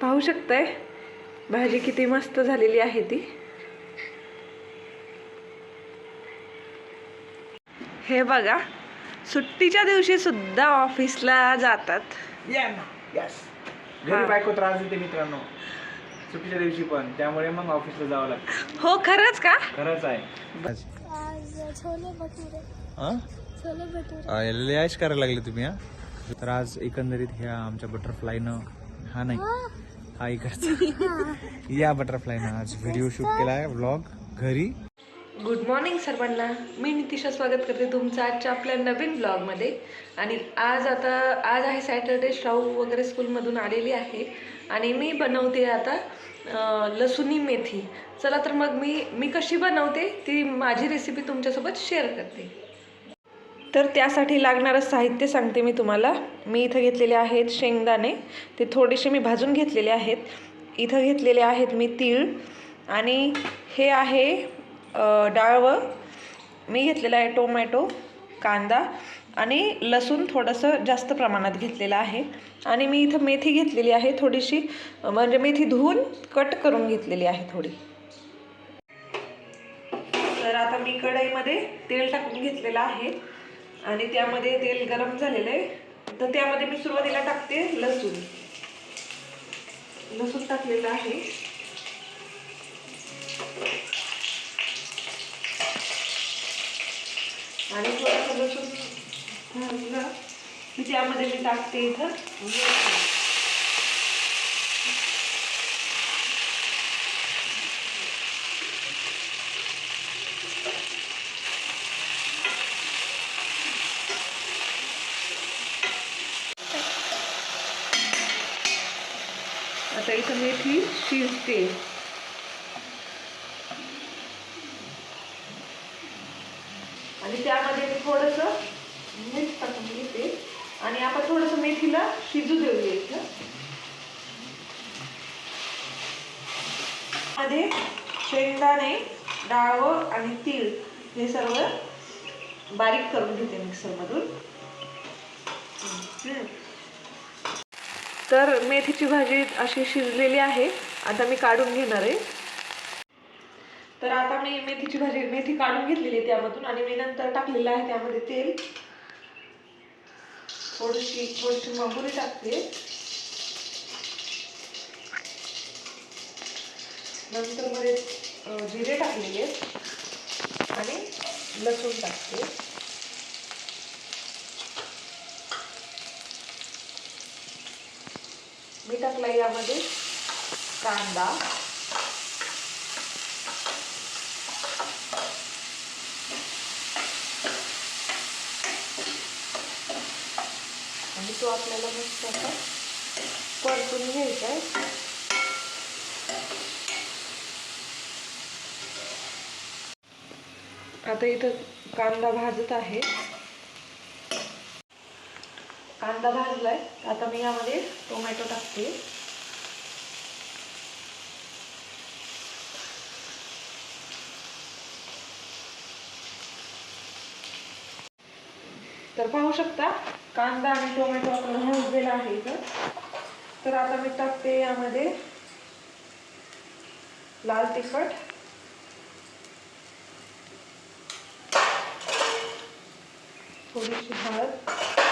पाहू शकताय? भाजी किती मस्त झालेली आहे ती. हे बघा सुट्टीच्या दिवशी सुद्धा ऑफिसला जातात. या ना यस. घरी बायको त्रास देते मित्रांनो. सुट्टीच्या दिवशी पण त्यामुळे मग ऑफिसला जावं लागतं. हो खरंच का? खरंच आहे. आज छोले भटुरे. छोले भटुरे यायच करायला लागले तुम्ही हा? तर आज एकंदरीत ह्या आमच्या बटरफ्लायनं हा नाही. हा इकडचा या बटरफ्लायनं आज व्हिडिओ शूट केला आहे व्लॉग घरी. गुड मॉर्निंग सर्वांना. मी नितिशा स्वागत करते तुमचं आजच्या आपल्या नवीन ब्लॉगमध्ये आणि आज आता आज आहे सॅटर्डे श्राऊ वगैरे स्कूलमधून आलेली आहे. आणि मी बनवते आता लसुनी लसुणी मेथी. चला तर मग मी मी कशी बनवते ती माझी रेसिपी तुमच्यासोबत शेअर करते. तर त्यासाठी लागणारं साहित्य सांगते मी तुम्हाला. मी इथं घेतलेले आहेत शेंगदाणे. ते थोडेसे मी भाजून घेतलेले आहेत. इथं घेतलेले आहेत मी तीळ. आणि हे आहे अ, डाळवं. मी घेतलेलं आहे टोमॅटो कांदा आणि लसूण थोडंसं जास्त प्रमाणात घेतलेलं आहे. आणि मी इथं मेथी घेतलेली आहे थोडीशी. म्हणजे मेथी धुवून कट करून घेतलेली आहे थोडी. तर आता मी कढईमध्ये तेल टाकून घेतलेलं आहे. आणि त्यामध्ये तेल गरम झालेलं आहे. तर त्यामध्ये मी सुरुवातीला टाकते लसूण. लसूण टाकलेलं आहे. आणि थोडंसं लसूण भाजलं की त्यामध्ये मी टाकते इथं. लसूण. आता मेथी शिजते आणि त्यामध्ये मी थोडंसं मीठ टाकून घेते आणि आपण थोडंसं मेथीला शिजू देऊया इथं मध्ये शेंगदाणे डाळ आणि तीळ हे सर्व बारीक करून घेते मिक्सरमधून हम्म. तर मेथीची भाजी अशी शिजलेली आहे. आता मी काढून घेणार आहे. तर आता मी मेथीची भाजी मेथी काढून घेतलेली आहे त्यामधून आणि मी नंतर टाकलेलं आहे त्यामध्ये तेल. थोडीशी थोडीशी मंगुरी टाकते. नंतर मध्ये जिरे टाकलेले आहेत. आणि लसूण टाकते. मी यामध्ये कांदा. आणि तो आपल्याला मस्त असा परतून घ्यायचा आहे. आता इथं कांदा भाजत आहे. कांदा भाजलाय. आता मी यामध्ये टोमॅटो टाकते. तर पाहू शकता कांदा आणि टोमॅटो आपला भाजलेला आहे इथं. तर आता मी टाकते यामध्ये लाल तिखट. थोडीशी हळद.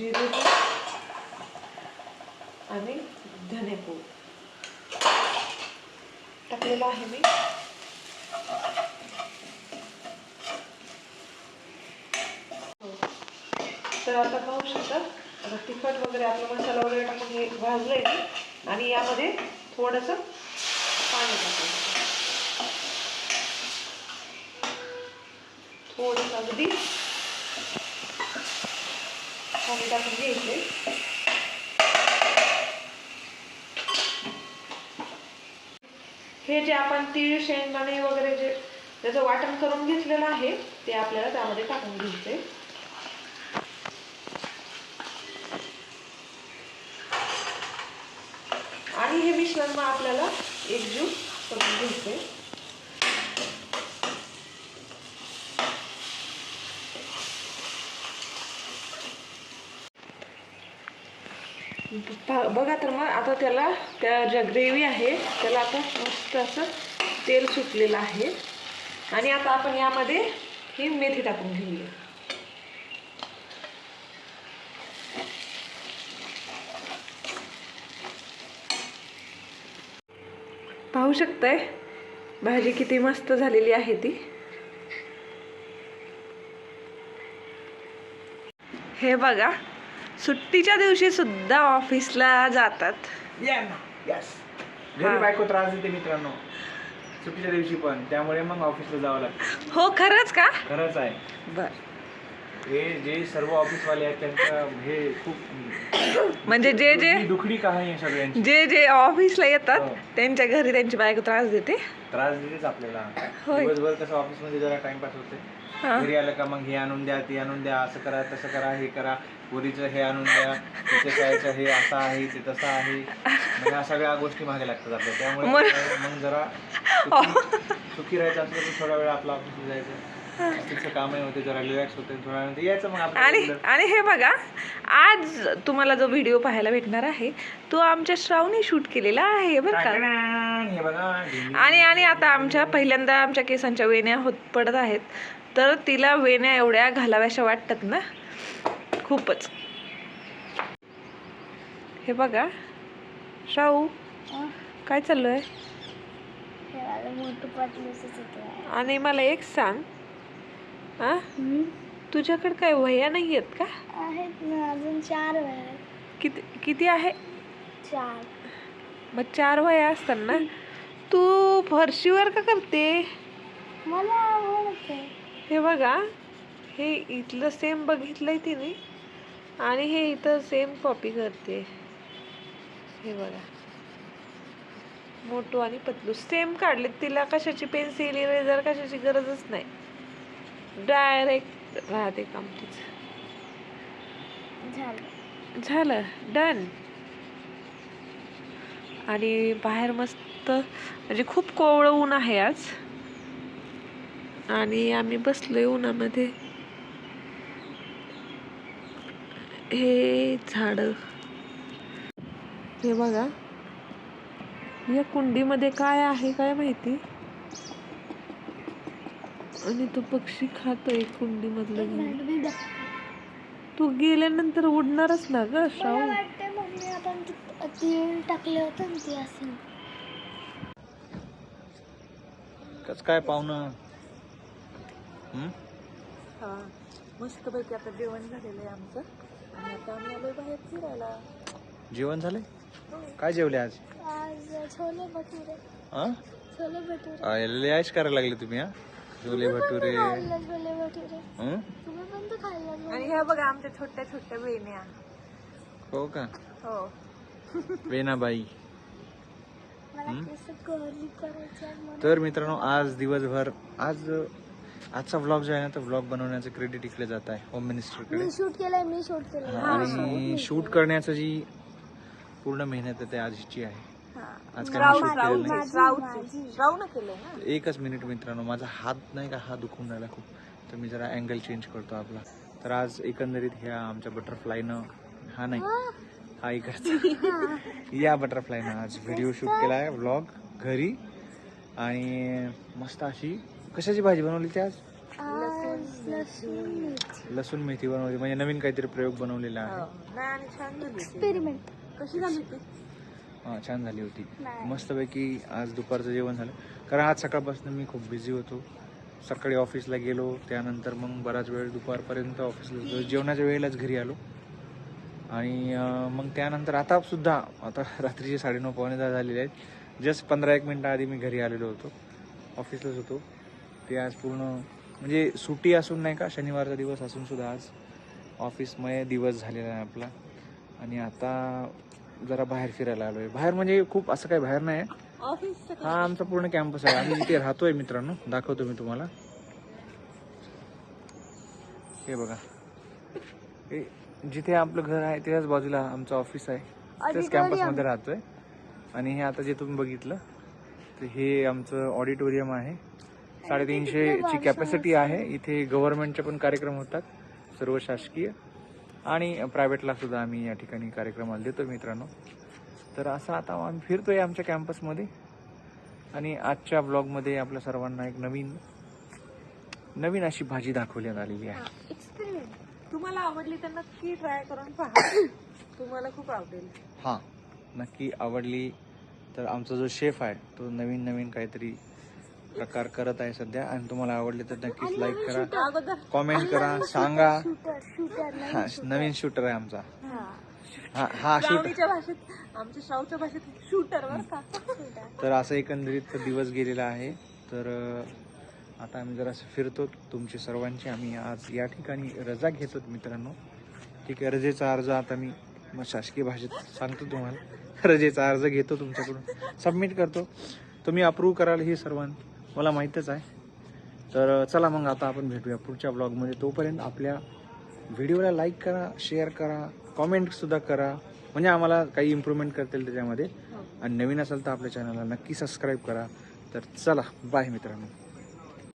जिरे आणि धनेपूड. टाकलेलं आहे मी. हो. तर आता पाहू शकता आता तिखट वगैरे आपला मसाला वगैरे टाकून हे भाजलंय मी आणि यामध्ये थोडंसं पाणी टाकायचं. थोडंसं अगदी पाणी टाकून घ्यायचे. हे जे आपण तीळ शेंगदाणे वगैरे जे त्याचं वाटण करून घेतलेलं आहे ते आपल्याला त्यामध्ये टाकून घ्यायचे. आणि हे मिश्रण मग आपल्याला एकजूट करून घ्यायचे. बघा तर मग आता त्याला त्या ज्या ग्रेव्ही आहे त्याला आता मस्त असं तेल सुटलेलं आहे. आणि आता आपण यामध्ये ही मेथी टाकून घेऊया. पाहू शकताय? भाजी किती मस्त झालेली आहे ती. हे बघा सुट्टीच्या दिवशी सुद्धा ऑफिसला जातात. यस. घरी बायको त्रास देते मित्रांनो. सुट्टीच्या दिवशी पण त्यामुळे मग ऑफिसला जावं लागतं. हो खरंच का? खरंच आहे. बर. हे जे सर्व ऑफिसवाले आहेत त्यांचं हे खूप म्हणजे जे जे दुखडी- कहाणी आहे सगळ्यांची. जे जे ऑफिसला येतात हो. त्यांच्या घरी त्यांची बायको त्रास देते. त्रास देतेच आपल्याला. दिवसभर कसं ऑफिसमध्ये जरा टाइमपास होते. हा. घरी आलं का मग हे आणून द्या ते आणून द्या असं करा तसं करा हे करा पोरीचं हे आणून द्या तिच्या शाळेचं हे असं आहे ते तसं आहे. मग ह्या सगळ्या गोष्टी मागे लागतात आपल्या. त्यामुळे मग- जरा सुखी- सुखी राहायचं असलं तर थोडा वेळ आपला ऑफिसला जायचं. ऑफिसचं कामही होते जरा रिलॅक्स होते थोड्या वेळ यायचं मग आपलं आणि regular. आणि हे बघा आज तुम्हाला जो व्हिडिओ पाहायला भेटणार आहे तो आमच्या श्रावणी शूट केलेला आहे बरं का? हे बघा ढिंगी. आणि आणि आता आमच्या पहिल्यांदा आमच्या केसांच्या वेण्या होत पडत आहेत. तर तिला वेण्या एवढ्या घालाव्याशा वाटतात ना? खूपच. हे बघा शाहू काय चालू आहे हे वालं मोठं पातळीचं चित्र आहे आणि मला एक सांग आ? तुझ्याकडे काय वह्या नाही आहेत का? आहेत ना अजून चार आहेत. किती किती आहे? चार. मग चार वह्या असताना तू फरशीवर का करते? मला आवडते. हे बघा हे इथलं सेम बघितलंय तिने आणि हे इथं सेम कॉपी करते. हे बघा. मोटू आणि पतलू सेम काढले तिला कशाची पेन्सिल इरेजर कशाची गरजच नाही. डायरेक्ट राहते काम तिचं. झालं. झालं. डन. आणि बाहेर मस्त म्हणजे खूप कोवळं ऊन आहे आज. आणि आम्ही बसलोय उन्हामध्ये. हे झाड. हे बघा. या कुंडीमध्ये काय आहे काय माहिती? आणि तो पक्षी खातोय कुंडीमधलं घेऊन. मिनिट मी बघते तू गेल्यानंतर उडणारच ना ग श्रावण वाटते मम्मी आपण ते- तीळ टाकले होते ते असं. कसं काय पाहुणं? हं? हा मस्त पैकी आता जेवण झालेलं आहे आमचं. आणि आता आम्ही आलोय बाहेर फिरायला. जेवण झालंय? काय जेवले आज? आज छोले भटुरे. हं? छोले भटुरे. लय ऐश करायला लागले तुम्ही हा? छोले भटुरे. खाल्लं छोले भटुरे. हं? तुम्ही पण तर खाल्लं आणि ह्या बघा आमच्या छोट्या छोट्या बहिण्या. हो का? हो. वेनाबाई मला केस कर्ली करायचे आहेत म्हणून. तर मित्रांनो आज दिवसभर आज आजचा व्लॉग जो आहे ना तो व्लॉग बनवण्याचं क्रेडिट इकडे जात आहे होम मिनिस्टरकडे मी शूट केलंय मी शूट केलंय. आणि शूट करण्याचं जी पूर्ण मेहनत आहे ते आजची आहे. आज काय राहू मी shoot केलेलं नाही. माझी राहू केलंय ना? एकच मिनिट मित्रांनो माझा हात नाही का हा दुखून राहिला खूप. तर मी जरा अँगल चेंज करतो आपला. तर आज एकंदरीत ह्या आमच्या बटरफ्लायनं हा नाही. हा. इकडचा या बटरफ्लायनं आज व्हिडिओ शूट केला आहे व्लॉग घरी. आणि मस्त अशी कशाची भाजी बनवली ती आज? आज लसूण मेथी बनवली. म्हणजे नवीन काहीतरी प्रयोग बनवलेला आहे. नाही आणि छान झाली ती. एक्सपेरिमेंट कशी झाली हा छान झाली होती. नाही. मस्तपैकी आज दुपारचं जेवण झालं. कारण आज सकाळपासून मी खूप बिझी होतो. सकाळी ऑफिसला गेलो त्यानंतर मग बराच वेळ दुपारपर्यंत ऑफिसला होतो. जेवणाच्या वेळेलाच घरी आलो. आणि अं, मग त्यानंतर आता सुद्धा आता रात्रीचे साडेनऊ पावणे दहा झालेले आहेत. जस्ट पंधरा एक मिनटं आधी मी घरी आलेलो होतो. ऑफिसलाच होतो. ते आज पूर्ण म्हणजे सुट्टी असून नाही का शनिवारचा दिवस असून सुद्धा आज ऑफिसमय दिवस झालेला आहे आपला. आणि आता जरा बाहेर फिरायला आलोय. बाहेर म्हणजे खूप असं काही बाहेर नाही. हा आमचा पूर्ण कॅम्पस आहे. आम्ही जिथे राहतोय मित्रांनो दाखवतो मी तुम्हाला. हे बघा. जिथे आपलं घर आहे त्याच बाजूला आमचं ऑफिस आहे. त्याच कॅम्पसमध्ये राहतोय. आणि हे आता जे तुम्ही बघितलं तर हे आमचं ऑडिटोरियम आहे. साडेतीनशे ची कॅपॅसिटी आहे. इथे गव्हर्नमेंटचे पण कार्यक्रम होतात. सर्व शासकीय. आणि प्रायव्हेटला सुद्धा आम्ही या ठिकाणी कार्यक्रमाला देतो मित्रांनो. तर असं आता आम्ही फिरतोय आमच्या कॅम्पसमध्ये आणि आजच्या ब्लॉगमध्ये आपल्या सर्वांना एक नवीन नवीन अशी भाजी दाखवण्यात आलेली आहे. तुम्हाला आवडली तर नक्की ट्राय करून पहा. तुम्हाला खूप आवडेल. हां नक्की आवडली तर आमचा जो शेफ आहे तो नवीन नवीन काहीतरी प्रकार करत आहे सध्या. आणि तुम्हाला आवडले तर नक्कीच लाईक करा कॉमेंट करा सांगा. हा नवीन शूटर आहे आमचा. हा. हा हा शूटर भाषेत आमच्या भाषेत शूटर बर का. शूटर तर असं एकंदरीत दिवस गेलेला आहे. तर आता आम्ही जरासं फिरतो. तुमची सर्वांची आम्ही आज या ठिकाणी रजा घेतो मित्रांनो. ठीक आहे रजेचा अर्ज आता मी मग शासकीय भाषेत सांगतो तुम्हाला. रजेचा अर्ज घेतो तुमच्याकडून. सबमिट करतो. तुम्ही अप्रूव्ह कराल हे सर्वां मला माहीतच आहे. तर चला मग आता आपण भेटूया पुढच्या ब्लॉगमध्ये. तोपर्यंत आपल्या व्हिडिओला लाईक करा शेअर करा कॉमेंटसुद्धा करा. म्हणजे आम्हाला काही इम्प्रूव्हमेंट करतील त्याच्यामध्ये. आणि नवीन असेल तर आपल्या चॅनलला नक्की सबस्क्राईब करा. तर चला बाय मित्रांनो.